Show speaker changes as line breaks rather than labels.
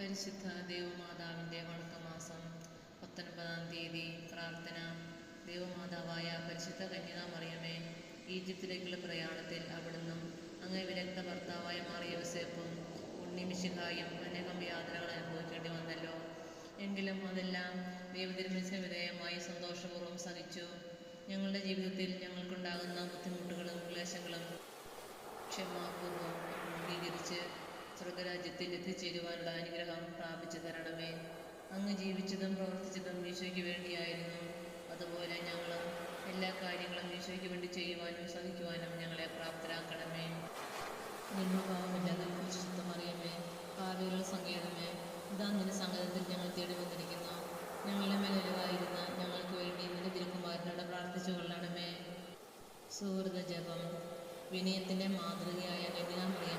പരിശുദ്ധ ദേവമാതാവിന്റെ വണക്കമാസം പത്തൊൻപതാം തീയതി പ്രാർത്ഥന. ദേവമാതാവായ പരിശുദ്ധ കന്യകാമറിയമേ ഈജിപ്തിലേക്കുള്ള പ്രയാണത്തിൽ അവിടുന്നും അങ്ങേ വിരക്ത ഭർത്താവായ മാറിയ യോസേപ്പും ഉണ്ണിമിശിഹായും അനേകം യാതനകൾ അനുഭവിക്കേണ്ടി വന്നല്ലോ. എങ്കിലും അതെല്ലാം ദൈവതിരുമിച്ച വിധേയമായി സന്തോഷപൂർവം സഹിച്ചു. ഞങ്ങളുടെ ജീവിതത്തിൽ ഞങ്ങൾക്കുണ്ടാകുന്ന ബുദ്ധിമുട്ടുകളും ക്ലേശങ്ങളും ക്ഷമാപൂർവം അംഗീകരിച്ച് സ്വർഗരാജ്യത്തിൽ എത്തിച്ചേരുവാനുള്ള അനുഗ്രഹം പ്രാപിച്ചു തരണമേ. അങ്ങ് ജീവിച്ചതും പ്രവർത്തിച്ചതും ഈശോയ്ക്ക് വേണ്ടിയായിരുന്നു. അതുപോലെ ഞങ്ങളും എല്ലാ കാര്യങ്ങളും ഈശോയ്ക്ക് വേണ്ടി ചെയ്യുവാനും സഹിക്കുവാനും ഞങ്ങളെ പ്രാപ്തരാക്കണമേ. ജന്മഭാവമില്ലാതെ വിശുദ്ധമറിയമേ ഭാവിയുള്ള സങ്കേതമേ. ഇതാ നിന്റെ സംഗീതത്തിൽ ഞങ്ങൾ തേടി വന്നിരിക്കുന്നു. ഞങ്ങളുടെ മേലൊരുവായിരുന്ന ഞങ്ങൾക്ക് വേണ്ടി നിന്റെ തിരുക്കുമാരനോട് പ്രാർത്ഥിച്ചു കൊള്ളണമേ. സുഹൃത ജപം വിനയത്തിന്റെ മാതൃകയായ പഠിപ്പിക്കണമേ